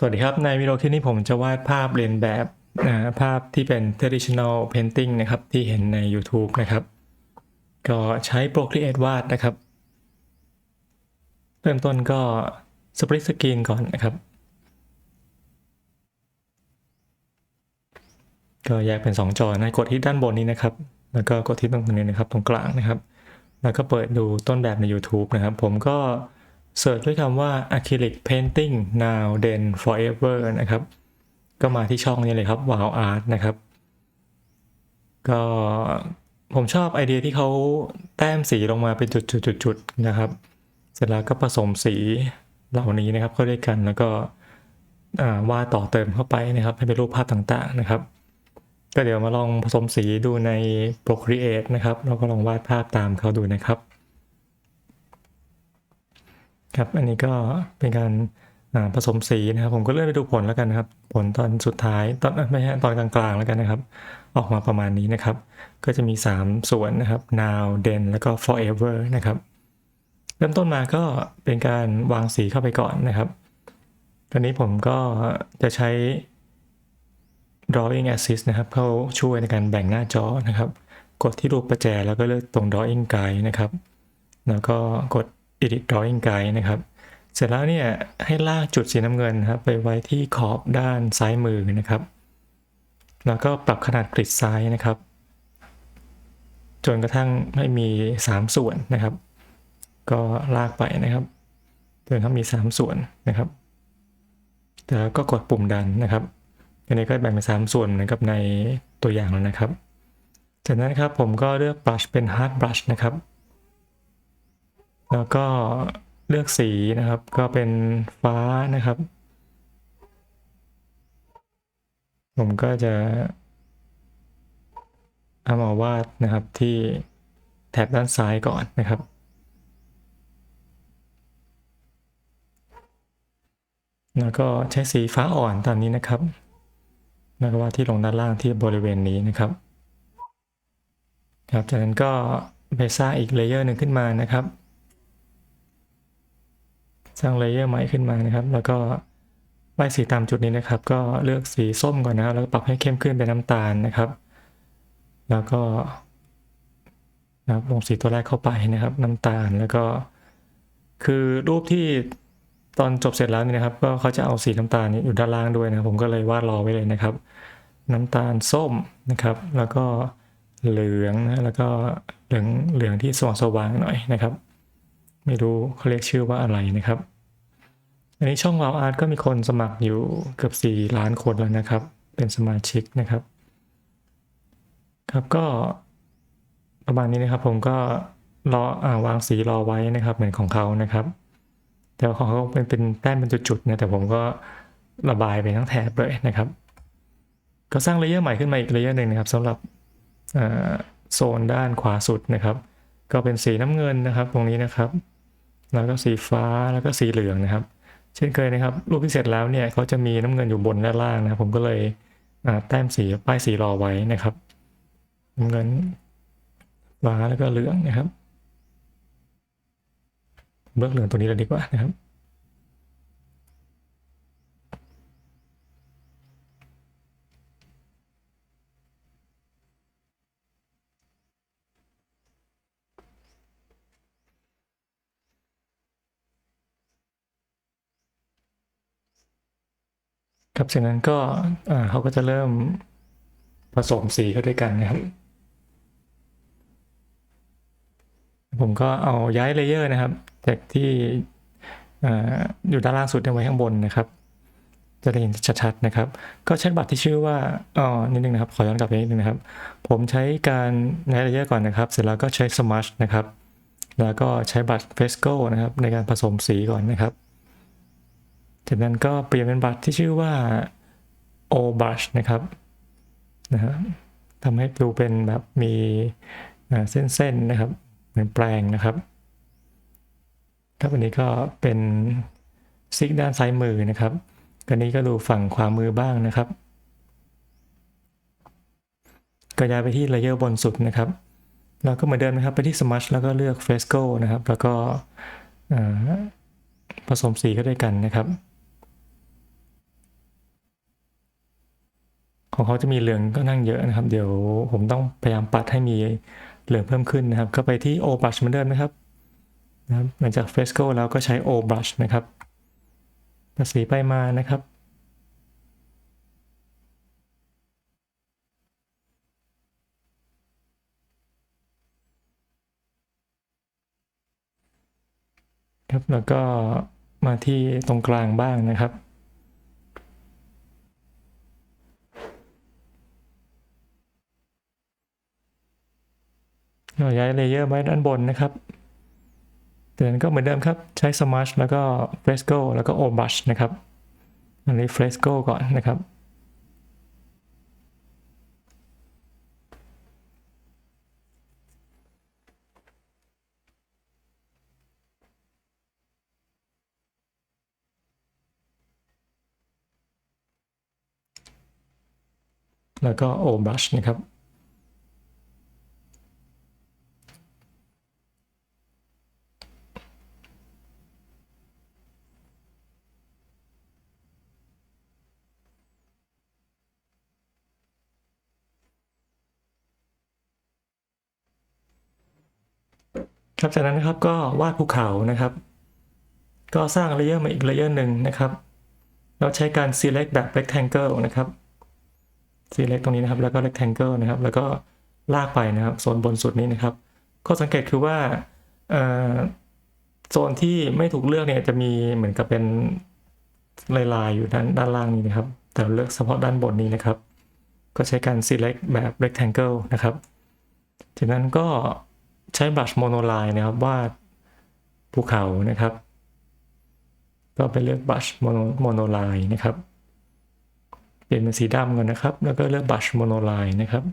สวัสดีครับ ในวิดีโอคลิปนี้ผมจะวาดภาพเรียนแบบภาพที่เป็น traditional painting นะครับ ที่เห็นใน YouTube นะครับ ก็ใช้ Procreate วาดนะครับ เริ่มต้นก็ split screen ก่อนนะครับ ก็แยกเป็น 2 จอนะกดที่ด้านบนนี้นะครับ แล้วก็กดที่ตรงนี้นะครับ ตรงกลางนะครับ แล้วก็เปิดดูต้นแบบใน YouTube นะครับ ผมก็ เสิร์ชด้วยคำว่า acrylic painting now then forever นะครับ ก็มาที่ช่องนี้เลยครับ wow art นะครับ ก็ผมชอบไอเดียที่เขาแต้มสีลงมาเป็นจุดๆๆนะครับ เสร็จแล้วก็ผสมสีเหล่านี้นะครับเข้าด้วยกันแล้วก็วาดต่อเติมเข้าไปนะครับ ให้เป็นรูปภาพต่างๆนะครับ ก็เดี๋ยวมาลองผสมสีดูใน Procreate นะครับแล้วก็ลองวาดภาพตามเขาดูนะครับ ครับ อันนี้ก็เป็นการผสมสีนะครับ ผมก็เลื่อนไปดูผลแล้วกันนะครับ ผลตอนสุดท้ายตอนไม่ใช่ตอนกลางๆแล้วกันนะครับ ออกมาประมาณนี้นะครับ ก็จะมี 3 ส่วนนะครับ now then แล้วก็ forever นะครับ เริ่มต้นมาก็เป็นการวางสีเข้าไปก่อนนะครับ ตอนนี้ผมก็จะใช้ drawing assist นะครับ เข้าช่วยในการแบ่งหน้าจอนะครับ กดที่รูปประแจแล้วก็เลือกตรง drawing guide นะครับ แล้วก็กด edit drawing guide นะครับ เสร็จแล้วเนี่ยให้ลากจุดสีน้ำเงินครับไปไว้ที่ขอบด้านซ้ายมือนะครับ แล้วก็ปรับขนาดกริดซ้ายนะครับ จนกระทั่งให้มี 3 ส่วนนะครับ ก็ลากไปนะครับจนทั้งมี 3 ส่วนนะครับแล้วก็กดปุ่มดันนะครับอันนี้ก็แบ่งเป็น3ส่วนเหมือนกับในตัวอย่างแล้วนะครับ จากนั้นครับผมก็เลือก brush เป็น hard brush นะครับ แล้วก็เลือกสีนะครับ ก็เป็นฟ้านะครับ ผมก็จะเอามาวาดนะครับที่แถบด้านซ้ายก่อนนะครับแล้วก็ใช้สีฟ้าอ่อนตามนี้นะครับแล้วก็วาดที่ลงด้านล่างที่บริเวณนี้นะครับ ครับ จากนั้นก็ไปสร้างอีกเลเยอร์หนึ่งขึ้นมานะครับ สร้างเลเยอร์ใหม่ขึ้นมานะครับ แล้วก็ไล่สีตามจุดนี้นะครับ ก็เลือกสีส้มก่อนนะครับ แล้วก็ปรับให้เข้มขึ้นเป็นน้ำตาลนะครับ แล้วก็นะครับลงสีตัวแรกเข้าไปนะครับ น้ำตาลแล้วก็คือรูปที่ตอนจบเสร็จแล้วนี่นะครับ ก็เขาจะเอาสีน้ำตาลนี้อยู่ด้านล่างด้วยนะผมก็เลยวาดรอไว้เลยนะครับ น้ำตาลส้มนะครับ แล้วก็เหลืองนะแล้วก็เหลืองเหลืองที่สว่างสว่างหน่อยนะครับ ไม่รู้เขาเรียกชื่อว่าอะไรนะครับอันนี้ช่องวาวอาร์ตก็มีคนสมัครอยู่เกือบ 4 ล้านคนแล้วนะครับ เป็นสมาชิกนะครับ ครับก็ประมาณนี้นะครับผมก็รออาวางสีรอไว้นะครับ เหมือนของเขานะครับ แต่ของเขาเป็นเป็นแต้มเป็นจุดๆนะแต่ผมก็ระบายไปทั้งแถบเลยนะครับ ก็สร้างเลเยอร์ใหม่ขึ้นมาอีกเลเยอร์หนึ่งนะครับสำหรับโซนด้านขวาสุดนะครับ ก็เป็นสีน้ำเงินนะครับ ตรงนี้นะครับ แล้วก็สีฟ้าแล้วก็สีเหลืองนะครับ เช่นเคยนะครับ รูปที่เสร็จแล้วเนี่ยเขาจะมีน้ำเงินอยู่บนด้านล่างนะครับผมก็เลยแต้มสีป้ายสีรอไว้นะครับน้ำเงินฟ้าแล้วก็เหลืองนะครับเลือกเหลืองตัวนี้เลยดีกว่านะครับ ครับจากนั้นก็เขาก็จะเริ่มผสมสีเข้าด้วยกันนะครับ ผมก็เอาย้ายเลเยอร์นะครับ จากที่ออยู่ด้านล่างสุดนี่ไว้ข้างบนนะครับ จะได้เห็นชัดๆนะครับ ก็ใช้บัตรที่ชื่อว่าอ๋อนิดนึงนะครับ ขอย้อนกลับไปนิดนึงนะครับ ผมใช้การย้ายเลเยอร์ก่อนนะครับ เสร็จแล้วก็ใช้ Smush นะครับ แล้วก็ใช้บัตร Fresco นะครับ ในการผสมสีก่อนนะครับ จากนั้นก็เปลี่ยนเป็นบัตรที่ชื่อว่า O brush นะครับนะฮะทำให้ดูเป็นแบบมีเส้นๆนะครับ เหมือนแปลงนะครับครับอันนี้ก็เป็นซิกด้านซ้ายมือนะครับอันนี้ก็ดูฝั่งขวามือบ้างนะครับก็ย้ายไปที่เลเยอร์บนสุดนะครับแล้วก็เหมือนเดิมนะครับไปที่ Smush แล้วก็เลือก Fresco นะครับ แล้วก็ผสมสีเข้าด้วยกันนะครับ ของเขาจะมีเหลืองก็นั่งเยอะนะครับ เดี๋ยวผมต้องพยายามปัดให้มีเหลืองเพิ่มขึ้นนะครับ ก็ไปที่ O brush เหมือนเดิมนะครับนะครับหลังจาก fresco แล้วก็ใช้ O brush นะครับภาษีไปมานะครับครับแล้วก็มาที่ตรงกลางบ้างนะครับ เราย้ายเลเยอร์ไว้ด้านบนนะครับจากนั้นก็เหมือนเดิมครับ ใช้ Smush แล้วก็ Fresco แล้วก็ O Brush นะครับ อันนี้ Fresco ก่อนนะครับ แล้วก็ O Brush นะครับ ครับจากนั้นนะครับก็วาดภูเขานะครับ ก็สร้างเลเยอร์มาอีกเลเยอร์หนึ่งนะครับเราใช้การ select แบบ rectangle นะครับ select ตรงนี้นะครับ แล้วก็ rectangle นะครับ แล้วก็ลากไปนะครับ โซนบนสุดนี้นะครับ ข้อสังเกตคือว่าโซนที่ไม่ถูกเลือกเนี่ยจะมีเหมือนกับเป็นลายๆอยู่ด้านด้านล่างนี้นะครับ แต่เราเลือกเฉพาะด้านบนนี้นะครับ ก็ใช้การ select แบบ rectangle นะครับ จากนั้นก็ ใช้บลัชโมโนไลน์นะครับวาดภูเขานะครับ ก็ไปเลือกบลัชโมโนโมโนไลน์นะครับ เปลี่ยนเป็นสีดำก่อนนะครับ แล้วก็เลือกบลัชโมโนไลน์นะครับ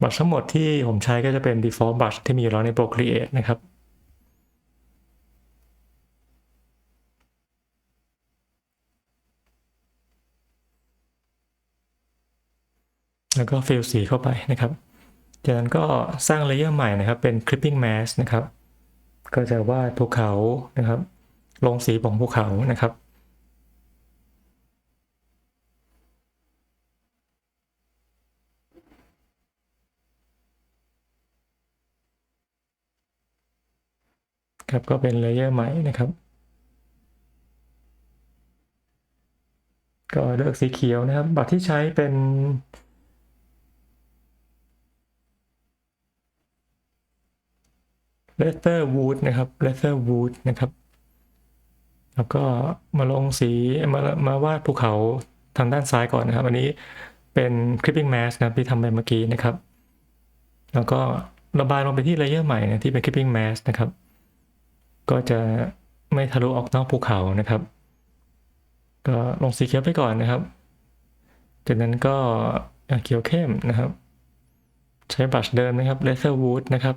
บลัชทั้งหมดที่ผมใช้ก็จะเป็น default brush ที่มีอยู่แล้วใน Procreate นะครับ แล้วก็ฟิลสีเข้าไปนะครับ จากนั้นก็สร้างเลเยอร์ใหม่นะครับ เป็น clipping mask นะครับ ก็จะวาดภูเขานะครับ ลงสีของภูเขานะครับครับก็เป็นเลเยอร์ใหม่นะครับ ก็เลือกสีเขียวนะครับ บัตรที่ใช้เป็น เลเ t อร์วูดนะครับเลเ t อร์วูดนะครับ แล้วก็มาลงสีมามาวาดภูเขาทางด้านซ้ายก่อนนะครับ อันนี้เป็น clipping mask นะที่ทำไปเมื่อกี้นะครับ แล้วก็ระบายลงไปที่เลเยอร์ใหม่นะที่เป็น clipping mask นะครับ ก็จะไม่ทะลุออกนอกภูเขานะครับ ก็ลงสีเขียวไปก่อนนะครับ จากนั้นก็เขียวเข้มนะครับ ใช้บรัชเดิมนะครับ laser wood นะครับ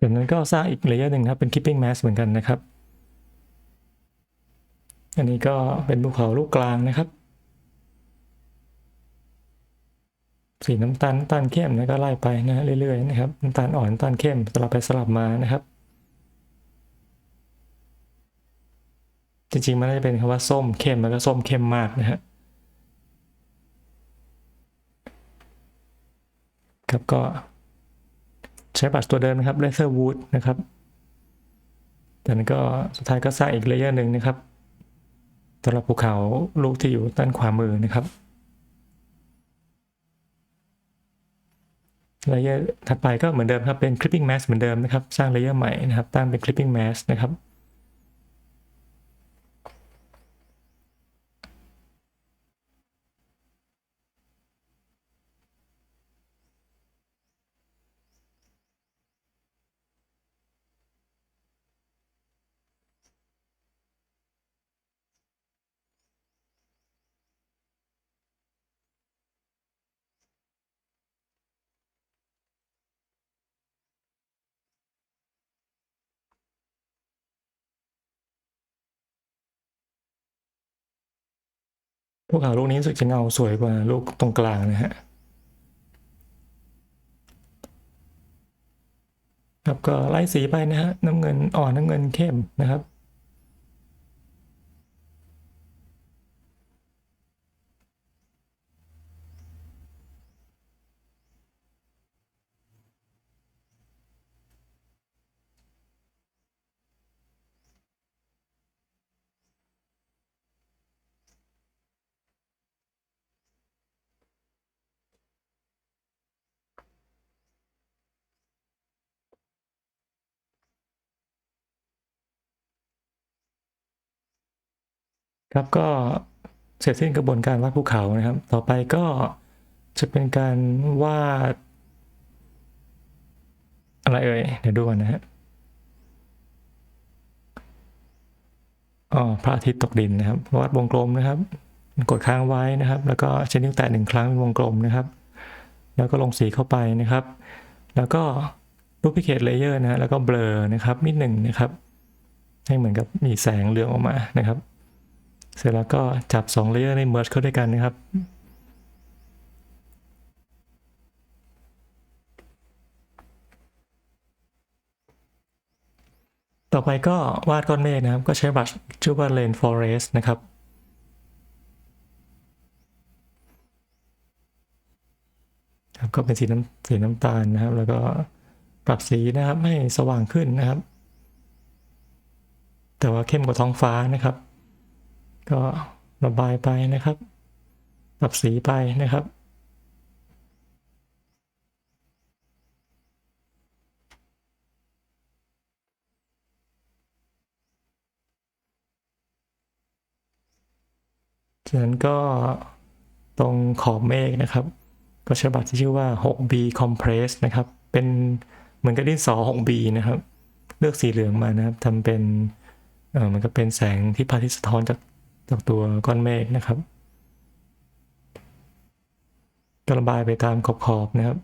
จากนั้นก็สร้างอีกเลเยอร์หนึ่งครับเป็น clipping mask เหมือนกันนะครับ อันนี้ก็เป็นภูเขาลูกกลางนะครับ สีน้ำตาลน้ำตาลเข้มนะก็ไล่ไปนะเรื่อยๆนะครับน้ำตาลอ่อนน้ำตาลเข้มสลับไปสลับมานะครับ จริงๆมันน่าจะเป็นคำว่าส้มเข้มแล้วก็ส้มเข้มมากนะฮะครับก็ ใช้บัตรตัวเดิมนะครับ Laser Wood นะครับแต่นั้นก็สุดท้ายก็สร้างอีกเลเยอร์หนึ่งนะครับสำหรับภูเขาลูกที่อยู่ด้านขวามือนะครับเลเยอร์ถัดไปก็เหมือนเดิมครับเป็น clipping mask เหมือนเดิมนะครับ สร้างเลเยอร์ใหม่นะครับ ตั้งเป็น clipping mask นะครับ ลูกขาลูกนี้รู้สึกจะเงาสวยกว่าลูกตรงกลางนะฮะครับก็ไล่สีไปนะฮะน้ำเงินอ่อนน้ำเงินเข้มนะครับ ครับก็เสร็จสิ้นกระบวนการวาดภูเขานะครับ ต่อไปก็จะเป็นการวาด อะไรเอ่ยเดี๋ยวดูก่อนนะฮะอ๋อพระอาทิตย์ตกดินนะครับ วาดวงกลมนะครับ กดค้างไว้นะครับ แล้วก็ใช้นิ้วแตะหนึ่งครั้งเป็นวงกลมนะครับ แล้วก็ลงสีเข้าไปนะครับ แล้วก็รูปพิเคทเลเยอร์นะฮะแล้วก็เบลอนะครับนิดหนึ่งนะครับ ให้เหมือนกับมีแสงเรืองออกมานะครับ เสร็จแล้วก็จับ2เลเยอร์ในเมิร์จเข้าด้วยกันนะครับ ต่อไปก็วาดก้อนเมฆนะครับ ก็ใช้บรัชชื่อว่า Rain Forest นะครับครับก็เป็นสีน้ำสีน้ำตาลนะครับ แล้วก็ปรับสีนะครับให้สว่างขึ้นนะครับ แต่ว่าเข้มกว่าท้องฟ้านะครับ ก็ระบายไปนะครับ ปรับสีไปนะครับ จากนั้นก็ตรงขอบเมฆนะครับ ก็ใช้บัตรที่ชื่อว่า 6B Compress นะครับ เป็นเหมือนกับดินสอ 6B นะครับ เลือกสีเหลืองมานะครับทำเป็นเออมันก็เป็นแสงที่พระอาทิตย์สะท้อนจาก จากตัวก้อนเมฆนะครับก็ระบายไปตามขอบๆนะครับ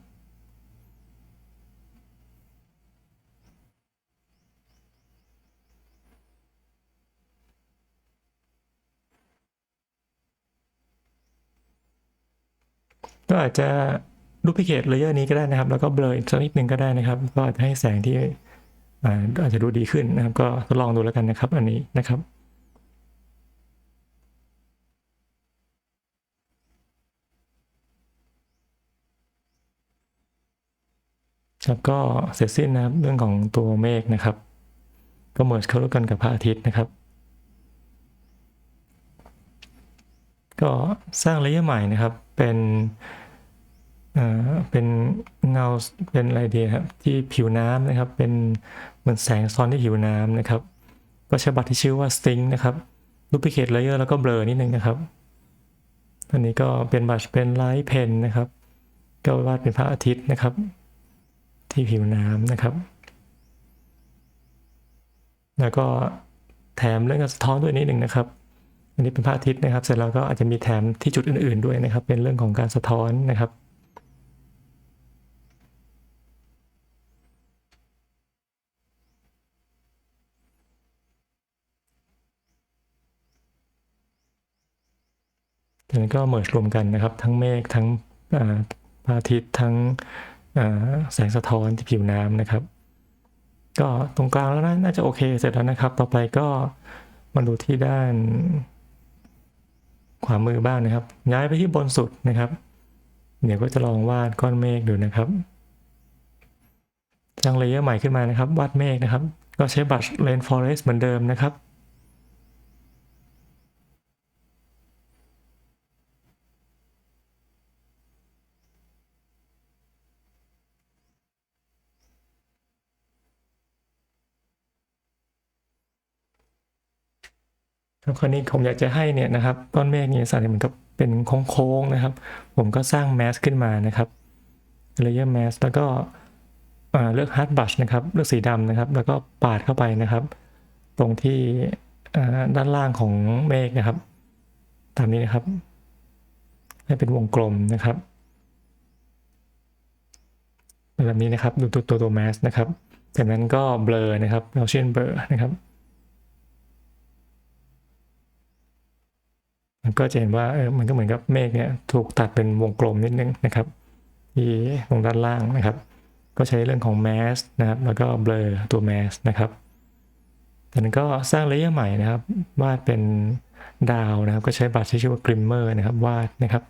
ก็อาจจะดูพิเคทเลเยอร์นี้ก็ได้นะครับ แล้วก็เบลออีกสักนิดหนึ่งก็ได้นะครับ ก็อาจจะให้แสงที่อาอาจจะดูดีขึ้นนะครับ ก็ทดลองดูแล้วกันนะครับ อันนี้นะครับ ครับก็เสร็จสิ้นนะครับเรื่องของตัวเมฆนะครับ ก็เมิร์จเข้าด้วยกันกับพระอาทิตย์นะครับ ก็สร้างเลเยอร์ใหม่นะครับเป็นอ่าเป็นเงาเป็นอะไรดีครับที่ผิวน้ำนะครับ เป็นเหมือนแสงซ้อนที่ผิวน้ำนะครับ ก็ใช้บัตรที่ชื่อว่า Sting นะครับดูพิเคทเลเยอร์แล้วก็เบลอนิดนึงนะครับอันนี้ก็เป็นบัตรเป็นไลท์เพนนะครับ ก็วาดเป็นพระอาทิตย์นะครับ ที่ผิวน้ำนะครับ แล้วก็แถมเรื่องการสะท้อนด้วยนิดหนึ่งนะครับอันนี้เป็นพระอาทิตย์นะครับ เสร็จแล้วก็อาจจะมีแถมที่จุดอื่น ๆด้วยนะครับ เป็นเรื่องของการสะท้อนนะครับจากนั้นก็เมิร์รวมกันนะครับ ทั้งเมฆทั้งพระอาทิตย์ทั้ง แสงสะท้อนที่ผิวน้ำนะครับ ก็ตรงกลางแล้วนะน่าจะโอเคเสร็จแล้วนะครับ ต่อไปก็มาดูที่ด้านขวามือบ้างนะครับ ย้ายไปที่บนสุดนะครับ เดี๋ยวก็จะลองวาดก้อนเมฆดูนะครับสร้างเลเยอร์ใหม่ขึ้นมานะครับ วาดเมฆนะครับ ก็ใช้บัตร Rain Forest เหมือนเดิมนะครับ ครับคราวนี้ผมอยากจะให้เนี่ยนะครับก้อนเมฆเนี่ยสันเหมือนกับเป็นโค้งๆนะครับ ผมก็สร้างแมสขึ้นมานะครับเลเยอร์แมสแล้วก็เลือกฮาร์ดบัชนะครับเลือกสีดำนะครับ แล้วก็ปาดเข้าไปนะครับ ตรงที่ด้านล่างของเมฆนะครับ ตามนี้นะครับ ให้เป็นวงกลมนะครับแบบนี้นะครับ ดูตัวตัวตัวแมสนะครับจากนั้นก็เบลอนะครับเราเช่นเบลอนะครับ มัน ก็จะเห็นว่าเออมันก็เหมือนกับเมฆเนี่ยถูกตัดเป็นวงกลมนิดนึงนะครับที่ตรงด้านล่างนะครับ ก็ใช้เรื่องของแมสนะครับ แล้วก็เบลอตัวแมสนะครับจากนั้นก็สร้างเลเยอร์ใหม่นะครับวาดเป็นดาวนะครับ ก็ใช้บัตรที่ชื่อว่ากริมเมอร์นะครับวาดนะครับ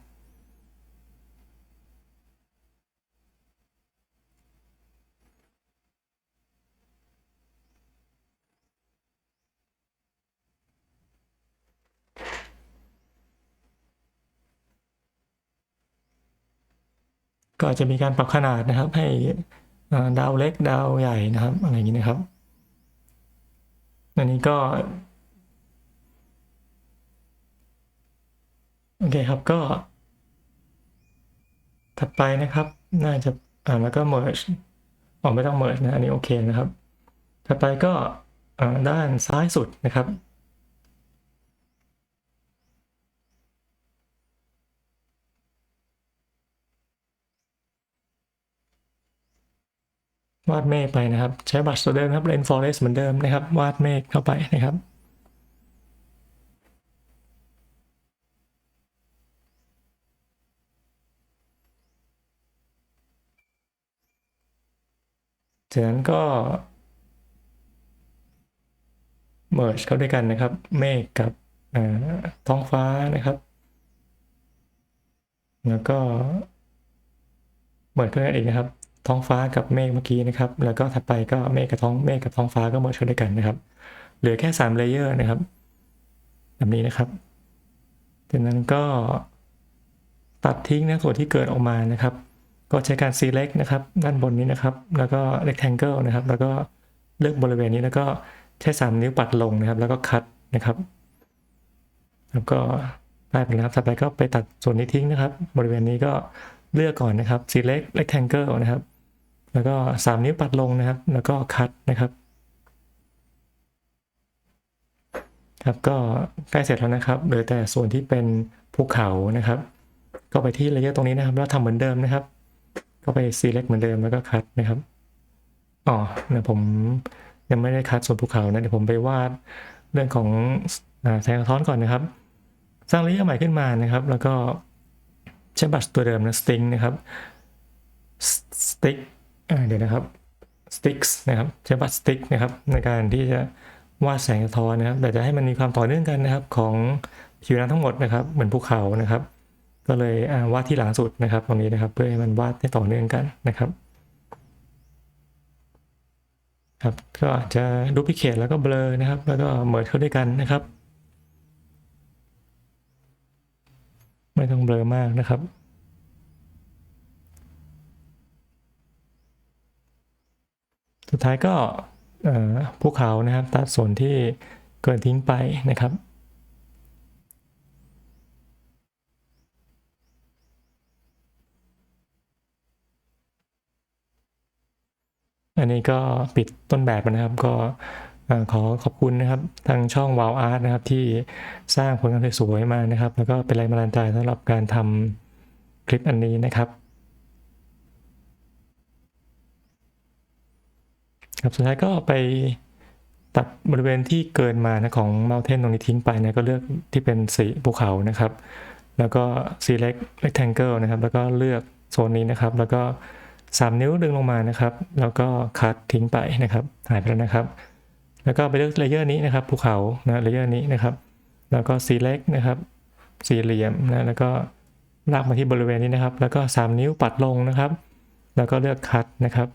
ก็อาจจะมีการปรับขนาดนะครับ ให้ดาวเล็กดาวใหญ่นะครับ อะไรอย่างนี้นะครับอันนี้ก็โอเคครับก็ ถัดไปนะครับ น่าจะอ่าแล้วก็ merge อ๋อไม่ต้อง merge นะอันนี้โอเคนะครับ ถัดไปก็ด้านซ้ายสุดนะครับ วาดเมฆไปนะครับ ใช้บัตรตัวเดิมครับ rainforest เหมือนเดิมนะครับ วาดเมฆเข้าไปนะครับจากนั้นก็ merge เข้าด้วยกันนะครับ เมฆกับท้องฟ้านะครับ แล้วก็ merge เข้าด้วยกันอีกนะครับ ท้องฟ้ากับเมฆเมื่อกี้นะครับ แล้วก็ถัดไปก็เมฆกับท้องเมฆกับท้องฟ้าก็ merge เข้าด้วยกันนะครับ เหลือแค่3 layer นะครับ แบบนี้นะครับ จากนั้นก็ตัดทิ้งนะส่วนที่เกิดออกมานะครับ ก็ใช้การ select นะครับ ด้านบนนี้นะครับ แล้วก็ rectangle นะครับ แล้วก็เลือกบริเวณนี้แล้วก็ใช้ 3 นิ้วปัดลงนะครับ แล้วก็ cut นะครับ แล้วก็ได้ไปแล้วครับถัดไปก็ไปตัดส่วนนี้ทิ้งนะครับ บริเวณนี้ก็เลือกก่อนนะครับ select rectangle นะครับ แล้วก็ 3 นิ้วปัดลงนะครับ แล้วก็ cut นะครับ ครับก็ใกล้เสร็จแล้วนะครับเหลือแต่ส่วนที่เป็นภูเขานะครับ ก็ไปที่เลเยอร์ตรงนี้นะครับ แล้วทำเหมือนเดิมนะครับ ก็ไป select เหมือนเดิมแล้วก็คัดนะครับอ๋อเนี่ยผมยังไม่ได้คัดส่วนภูเขานะเดี๋ยวผมไปวาดเรื่องของอ่าแสงสะท้อนก่อนนะครับ สร้างเลเยอร์ใหม่ขึ้นมานะครับ แล้วก็ใช้บัตรตัวเดิมนะ string นะครับ stick อ่า เดี๋ยวนะครับ sticks นะครับใช้บัตร stick นะครับในการที่จะวาดแสงสะท้อนนะครับแต่จะให้มันมีความต่อเนื่องกันนะครับของผิวน้ำทั้งหมดนะครับ เหมือนภูเขานะครับ ก็เลยวาดที่หลังสุดนะครับ ตรงนี้นะครับ เพื่อให้มันวาดให้ต่อเนื่องกันนะครับครับก็อาจจะดูพิเคทแล้วก็เบลอนะครับ แล้วก็เมิร์เข้าด้วยกันนะครับ ไม่ต้องเบลอมากนะครับ สุดท้ายก็ภูเขานะครับตัดส่วนที่เกินทิ้งไปนะครับอันนี้ก็ปิดต้นแบบนะครับ ก็ขอขอบคุณนะครับ ทางช่อง Wow Art นะครับ ที่สร้างผลงานสวยๆมานะครับ แล้วก็เป็นแรงบันดาลใจสำหรับการทำคลิปอันนี้นะครับ ครับสุดท้ายก็ไปตัดบริเวณที่เกินมานะของ Mountain ตรงนี้ทิ้งไปนะก็เลือกที่เป็นสีภูเขานะครับ แล้วก็ select rectangle นะครับ แล้วก็เลือกโซนนี้นะครับ แล้วก็ 3 นิ้วดึงลงมานะครับ แล้วก็คัดทิ้งไปนะครับหายไปแล้วนะครับ แล้วก็ไปเลือกเลเยอร์นี้นะครับภูเขานะเลเยอร์นี้นะครับ แล้วก็ select นะครับสี่เหลี่ยมนะแล้วก็ลากมาที่บริเวณนี้นะครับ แล้วก็ 3 นิ้วปัดลงนะครับ แล้วก็เลือกคัดนะครับ